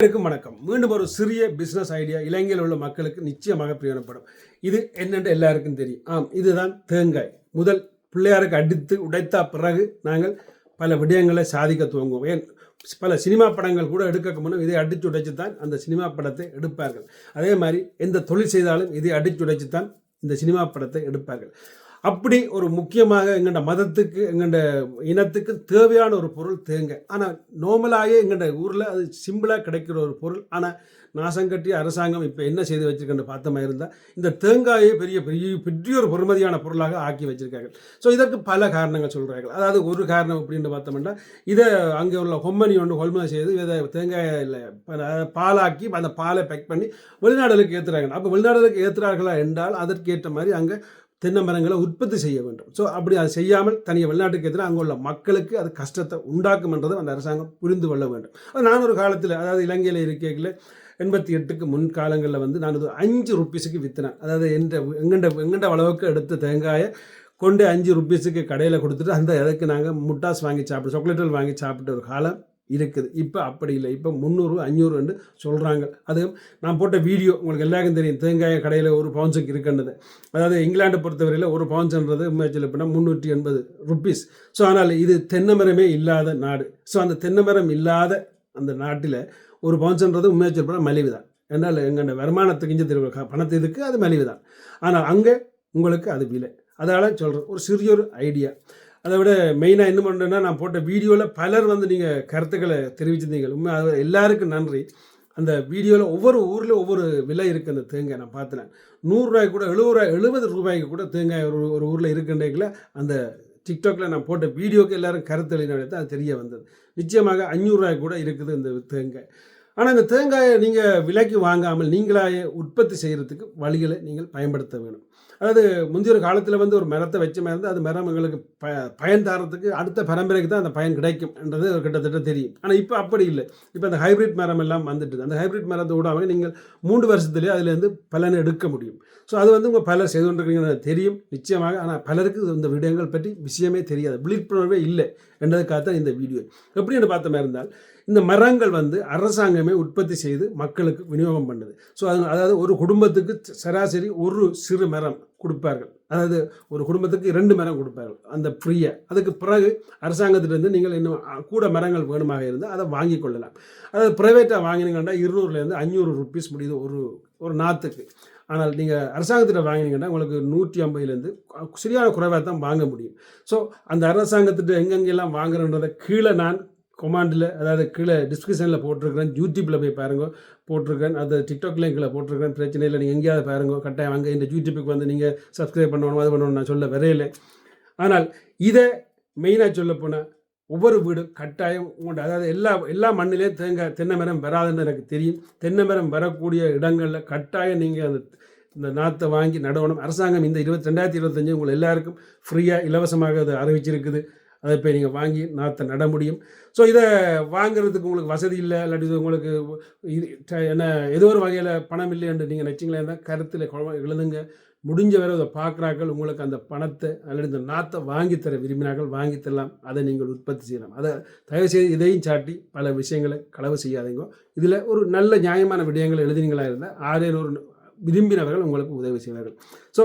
அனைவருக்கும் வணக்கம். மீண்டும் ஒரு சிறிய பிஸ்னஸ் ஐடியா இலங்கையில் உள்ள மக்களுக்கு நிச்சயமாக பிரயோஜனப்படும். இது என்னென்று எல்லாருக்கும் தெரியும். ஆம் இதுதான் தேங்காய். முதல் பிள்ளையாருக்கு அடித்து உடைத்த பிறகு நாங்கள் பல விடயங்களை சாதிக்க துவங்குவோம். ஏன்? பல சினிமா படங்கள் கூட எடுக்க முன்னும் இதை அடிச்சு உடைச்சு தான் அந்த சினிமா படத்தை எடுப்பார்கள். அதே மாதிரி எந்த தொழில் செய்தாலும் இதை அடித்து உடைச்சு தான் இந்த சினிமா படத்தை எடுப்பார்கள். அப்படி ஒரு முக்கியமாக எங்கள்ட மதத்துக்கு எங்கள்ட இனத்துக்கு தேவையான ஒரு பொருள் தேங்காய் ஆனால் நோமலாகவே எங்கள்ட ஊரில் அது சிம்பிளாக கிடைக்கிற ஒரு பொருள். ஆனால் நாசங்கட்டி அரசாங்கம் இப்போ என்ன செய்து வச்சிருக்கேன்னு பார்த்த மாதிரி இருந்தால் இந்த தேங்காயை பெரிய பெரிய பெரிய ஒரு பொறுமதியான பொருளாக ஆக்கி வச்சுருக்காங்க ஸோ இதற்கு பல காரணங்கள் சொல்கிறார்கள் அதாவது ஒரு காரணம் அப்படின்னு பார்த்தோம்னா இதை அங்கே உள்ள கொம்மனி ஒன்று கொள்முதல் செய்து இதை தேங்காயில் பாலாக்கி அந்த பாலை பேக் பண்ணி வெளிநாடுகளுக்கு ஏற்றுறாங்க அப்போ வெளிநாடுகளுக்கு ஏற்றுறார்களா என்றால் அதற்கேற்ற மாதிரி அங்கே தென்னை மரங்களை உற்பத்தி செய்ய வேண்டும். ஸோ அப்படி அதை செய்யாமல் தனியாக வெளிநாட்டுக்கு எதிராக அங்கே உள்ள மக்களுக்கு அது கஷ்டத்தை உண்டாக்கும் அந்த அரசாங்கம் புரிந்து கொள்ள வேண்டும். அது நான் ஒரு காலத்தில் அதாவது இலங்கையில் இருக்கையில் எண்பத்தி எட்டுக்கு முன் காலங்களில் வந்து நான் இது அஞ்சு ருப்பீஸுக்கு விற்றினேன் அதாவது எந்த எங்கண்ட எங்கண்ட அளவுக்கு எடுத்த தேங்காயை கொண்டு அஞ்சு ருப்பீஸுக்கு கடையில் கொடுத்துட்டு அந்த இதுக்கு நாங்கள் முட்டாஸ் வாங்கி சாப்பிட்டு சாக்லேட்டுகள் வாங்கி சாப்பிட்ட ஒரு காலம் இருக்குது. இப்போ அப்படி இல்லை. இப்போ முந்நூறு அஞ்சூறுன்னு சொல்கிறாங்க அது நான் போட்ட வீடியோ உங்களுக்கு எல்லாருக்கும் தெரியும். தேங்காய் கடையில் ஒரு பவுன்ஸுக்கு இருக்குன்றது. அதாவது இங்கிலாண்டை பொறுத்தவரையில் ஒரு பவுன்ஸ்ன்றது உண்மையில் எப்படின்னா முந்நூற்றி எண்பது ருப்பீஸ் ஸோ ஆனால் இது தென்னை மரமே இல்லாத நாடு. ஸோ அந்த தென்னை மரம் இல்லாத அந்த நாட்டில் ஒரு பவுன்ஸ்ன்றது உண்மையாக சொல்லப்போனால் மலிவு தான் என்னால் எங்கள் வருமானத்துக்கு இஞ்சி தெரியும் பணத்து இதுக்கு அது மலிவு தான் ஆனால் அங்கே உங்களுக்கு அது விலை. அதனால் சொல்கிறேன் ஒரு சிறிய ஒரு ஐடியா அதை விட மெயினாக என்ன பண்ணுறேன்னா நான் போட்ட வீடியோவில் பலர் வந்து நீங்கள் கருத்துக்களை தெரிவிச்சிருந்தீங்க உண்மை அது எல்லாருக்கும் நன்றி. அந்த வீடியோவில் ஒவ்வொரு ஊரில் ஒவ்வொரு விலை இருக்குது அந்த தேங்காய் நான் பார்த்தேன் நூறுரூவாய்க்கு கூட எழுபது ரூபாய் எழுபது ரூபாய்க்கு கூட தேங்காய் ஒரு ஒரு ஊரில் இருக்குன்றீங்கள அந்த டிக்டாக்ல நான் போட்ட வீடியோக்கு எல்லாரும் கருத்து எழுதினது அது தெரிய வந்தது. நிச்சயமாக அஞ்சூறுரூவாய்க்கு கூட இருக்குது இந்த தேங்காய். ஆனால் இந்த தேங்காயை நீங்கள் விலைக்கு வாங்காமல் நீங்களாக உற்பத்தி செய்கிறதுக்கு வழிகளை நீங்கள் பயன்படுத்த வேணும் அதாவது முந்தைய ஒரு காலத்தில் வந்து ஒரு மரத்தை வச்ச மாதிரி இருந்தால் அது மரம் எங்களுக்கு ப பயன் தரத்துக்கு அடுத்த பரம்பரைக்கு தான் அந்த பயன் கிடைக்கும் என்றது கிட்டத்தட்ட தெரியும். ஆனால் இப்போ அப்படி இல்லை. இப்போ அந்த ஹைப்ரிட் மரம் எல்லாம் வந்துட்டு அந்த ஹைப்ரிட் மரத்தை விடாமல் நீங்கள் மூன்று வருஷத்துலேயே அதுலேருந்து பலனை எடுக்க முடியும். ஸோ அது வந்து உங்கள் பலர் செய்து கொண்டிருக்கீங்கன்னு தெரியும் நிச்சயமாக. ஆனால் பலருக்கு இந்த விடயங்கள் பற்றி விஷயமே தெரியாது விழிப்புணர்வே இல்லை என்றதுக்காக தான் இந்த வீடியோ. எப்படின்னு பார்த்த மாதிரி இருந்தால் இந்த மரங்கள் வந்து அரசாங்கமே உற்பத்தி செய்து மக்களுக்கு விநியோகம் பண்ணுது. ஸோ அது அதாவது ஒரு குடும்பத்துக்கு சராசரி ஒரு சிறு மரம் கொடுப்பார்கள். அதாவது ஒரு குடும்பத்துக்கு ரெண்டு மரம் கொடுப்பார்கள் அந்த ஃப்ரீயை. அதுக்கு பிறகு அரசாங்கத்திலேருந்து நீங்கள் இன்னும் கூட மரங்கள் வேணுமாக இருந்தால் அதை வாங்கி கொள்ளலாம். அதாவது ப்ரைவேட்டாக வாங்கினீங்கன்னா இருநூறுலேருந்து அஞ்சூறு ருப்பீஸ் முடியுது ஒரு ஒரு நாற்றுக்கு ஆனால் நீங்கள் அரசாங்கத்தில் வாங்கினீங்கன்னா உங்களுக்கு நூற்றி ஐம்பதுலேருந்து சரியான குறைவாக தான் வாங்க முடியும். ஸோ அந்த அரசாங்கத்திட்ட எங்கெங்கெல்லாம் வாங்குறன்றதை கீழே நான் கொமாண்டில் அதாவது கீழே டிஸ்கிரிப்ஷனில் போட்டிருக்கிறேன். யூடியூப்பில் போய் பாருங்க. போட்டிருக்கேன் அது டிக்டாக்லேயும் கீழே போட்டிருக்கேன் பிரச்சனை இல்லை. நீங்கள் எங்கேயாவது பாருங்க. கட்டாயம் அங்கே இந்த யூடியூப்புக்கு வந்து நீங்கள் சப்ஸ்கிரைப் பண்ணணும் அது பண்ணணும் நான் சொல்ல வரையில ஆனால் இதை மெயினாக சொல்ல போனால் ஒவ்வொரு வீடும் கட்டாயம் உண்டு. அதாவது எல்லா எல்லா மண்ணிலையும் தேங்காய் தென்னை மரம் வராதுன்னு எனக்கு தெரியும். தென்னை மரம் வரக்கூடிய இடங்களில் கட்டாயம் நீங்கள் அந்த இந்த நாற்றை வாங்கி நடவணும். அரசாங்கம் இந்த இருபத்தி ரெண்டாயிரத்தி இருபத்தஞ்சு உங்களை எல்லாருக்கும் ஃப்ரீயாக இலவசமாக அதை அறிவிச்சிருக்குது. அதை போய் நீங்கள் வாங்கி நாற்றை நட முடியும். ஸோ இதை வாங்குறதுக்கு உங்களுக்கு வசதி இல்லை இல்லாட்டி உங்களுக்கு இது என்ன ஏதோ ஒரு வகையில் பணம் இல்லை என்று நீங்கள் நினச்சிங்களே இருந்தால் கருத்தில் எழுதுங்க. முடிஞ்ச வரை அதை பார்க்குறாக்கள் உங்களுக்கு அந்த பணத்தை அல்லது இந்த நாற்றை வாங்கித்தர விரும்பினார்கள் வாங்கித்தரலாம் அதை நீங்கள் உற்பத்தி செய்யலாம். அதை தயவுசெய்து இதையும் சாட்டி பல விஷயங்களை களவு செய்யாதீங்க. இதில் ஒரு நல்ல நியாயமான விடயங்கள் எழுதினீங்களா இருந்தால் ஆறேழு ஒரு விரும்பினவர்கள் உங்களுக்கு உதவி செய்வார்கள். ஸோ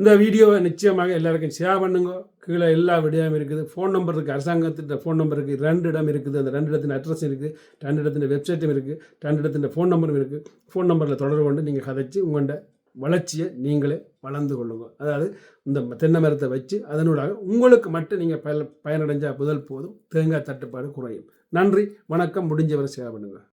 இந்த வீடியோவை நிச்சயமாக எல்லாருக்கும் ஷேர் பண்ணுங்க. கீழே எல்லா விடயமும் இருக்குது. ஃபோன் நம்பர் இருக்குது அரசாங்கத்திட்ட ஃபோன் நம்பர் இருக்குது ரெண்டு இடம் இருக்குது. அந்த ரெண்டு இடத்தின் அட்ரஸ் இருக்குது ரெண்டு இடத்தின் வெப்சைட்டும் இருக்குது ரெண்டு இடத்தின் ஃபோன் நம்பரும் இருக்குது ஃபோன் நம்பரில் தொடர்பு கொண்டு நீங்கள் கதைச்சி உங்கள்கிட்ட வளர்ச்சியை நீங்களே வளர்ந்து கொள்ளுங்க. அதாவது இந்த தென்னை மரத்தை வச்சு அதனூடாக உங்களுக்கு மட்டும் நீங்கள் பயன் பயனடைஞ்சால் முதல் போதும். தேங்காய் தட்டுப்பாடு குறையும். நன்றி. வணக்கம். முடிஞ்சவரை சேவை பண்ணுங்கள்